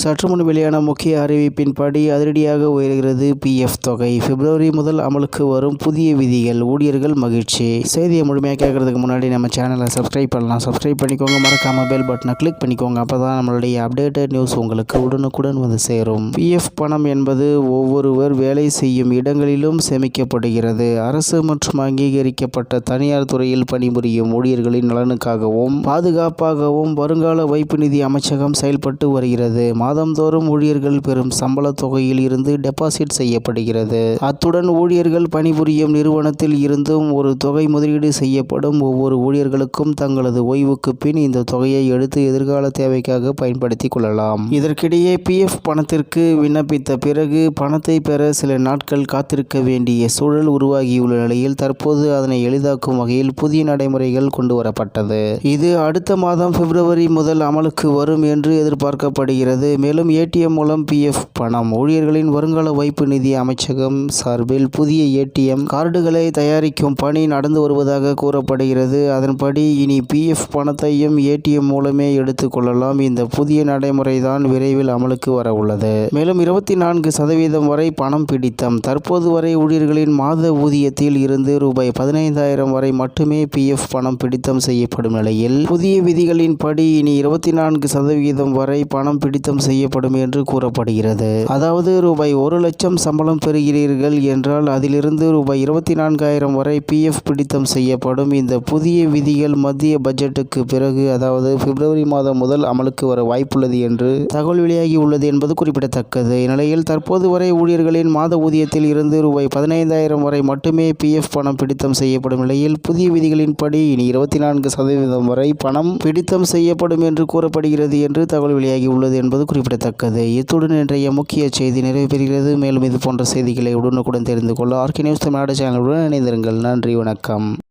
சற்று முன் வெளியான முக்கிய அறிவிப்பின்படி அதிரடியாக உயர்கிறது பிஎஃப் தொகை. பிப்ரவரி முதல் அமலுக்கு வரும் புதிய விதிகள். ஊழியர்கள் மகிழ்ச்சி. செய்தியை முழுமையாக கேட்கறதுக்கு முன்னாடி நம்ம சேனலை சப்ஸ்கிரைப் பண்ணலாம். சப்ஸ்கிரைப் பண்ணிக்கோங்க. மறக்காம பெல் பட்டனை கிளிக் பண்ணிக்கோங்க. அப்போ தான் நம்மளுடைய அப்டேட்டட் நியூஸ் உங்களுக்கு உடனுக்குடன் வந்து சேரும். பிஎஃப் பணம் என்பது ஒவ்வொருவர் வேலை செய்யும் இடங்களிலும் சேமிக்கப்படுகிறது. அரசு மற்றும் அங்கீகரிக்கப்பட்ட தனியார் துறையில் பணிபுரியும் ஊழியர்களின் நலனுக்காகவும் பாதுகாப்பாகவும் வருங்கால வைப்பு நிதி அமைச்சகம் செயல்பட்டு வருகிறது. மாதந்தோறும் ஊழியர்கள் பெறும் சம்பள தொகையில் இருந்து டெபாசிட் செய்யப்படுகிறது. அத்துடன் ஊழியர்கள் பணிபுரியும் நிறுவனத்தில் இருந்தும் ஒரு தொகை முதலீடு செய்யப்படும் ஒவ்வொரு ஊழியர்களுக்கும் தங்களது ஓய்வுக்கு பின் இந்த தொகையை எடுத்து எதிர்கால தேவைக்காக பயன்படுத்திக் கொள்ளலாம். இதற்கிடையே பிஎஃப் பணத்திற்கு விண்ணப்பித்த பிறகு பணத்தை பெற சில நாட்கள் காத்திருக்க வேண்டிய சூழல் உருவாகியுள்ள நிலையில் தற்போது அதனை எளிதாக்கும் வகையில் புதிய நடைமுறைகள் கொண்டு வரப்பட்டது. இது அடுத்த மாதம் பிப்ரவரி முதல் அமலுக்கு வரும் என்று எதிர்பார்க்கப்படுகிறது. மேலும் ஏடிஎம் மூலம் பிஎஃப் பணம். ஊழியர்களின் வருங்கால வைப்பு நிதி அமைச்சகம் சார்பில் புதிய ஏடிஎம் கார்டுகளை தயாரிக்கும் பணி நடந்து வருவதாக கூறப்படுகிறது. அதன்படி இனி பிஎஃப் பணத்தையும் ஏடிஎம் மூலமே எடுத்துக் கொள்ளலாம். இந்த புதிய நடைமுறை தான் விரைவில் அமலுக்கு வர உள்ளது. மேலும் இருபத்தி நான்கு சதவீதம் வரை பணம் பிடித்தம். தற்போது வரை ஊழியர்களின் மாத ஊதியத்தில் இருந்து ரூபாய் பதினைந்தாயிரம் வரை மட்டுமே பிஎஃப் பணம் பிடித்தம் செய்யப்படும் நிலையில் புதிய விதிகளின்படி இனி இருபத்தி நான்கு சதவீதம் வரை பணம் பிடித்தம் செய்யப்படும் என்று கூறப்படுகிறது. அதாவது ரூபாய் ஒரு லட்சம் சம்பளம் பெறுகிறீர்கள் என்றால் அதிலிருந்து ரூபாய் இருபத்தி நான்காயிரம் வரை பிஎஃப் பிடித்தம் செய்யப்படும். இந்த புதிய விதிகள் மத்திய பட்ஜெட்டுக்கு பிறகு அதாவது பிப்ரவரி மாதம் முதல் அமலுக்கு வர வாய்ப்புள்ளது என்று தகவல் வெளியாகி உள்ளது என்பது குறிப்பிடத்தக்கது. இந்நிலையில் தற்போது வரை ஊழியர்களின் மாத ஊதியத்தில் இருந்து ரூபாய் பதினைந்தாயிரம் வரை மட்டுமே பிஎஃப் பணம் பிடித்தம் செய்யப்படும் நிலையில் புதிய விதிகளின்படி இனி இருபத்தி நான்கு சதவீதம் வரை பணம் பிடித்தம் செய்யப்படும் என்று கூறப்படுகிறது என்று தகவல் வெளியாகி உள்ளது என்பது குறிப்பிடத்தக்கது. இத்துடன் இன்றைய முக்கிய செய்தி நிறைவு பெறுகிறது. மேலும் இது போன்ற செய்திகளை உடனுக்குடன் தெரிந்து கொள்ள ஆர்கே நியூஸ் தமிழ்நாடு சேனலுடன் இணைந்திருங்கள். நன்றி வணக்கம்.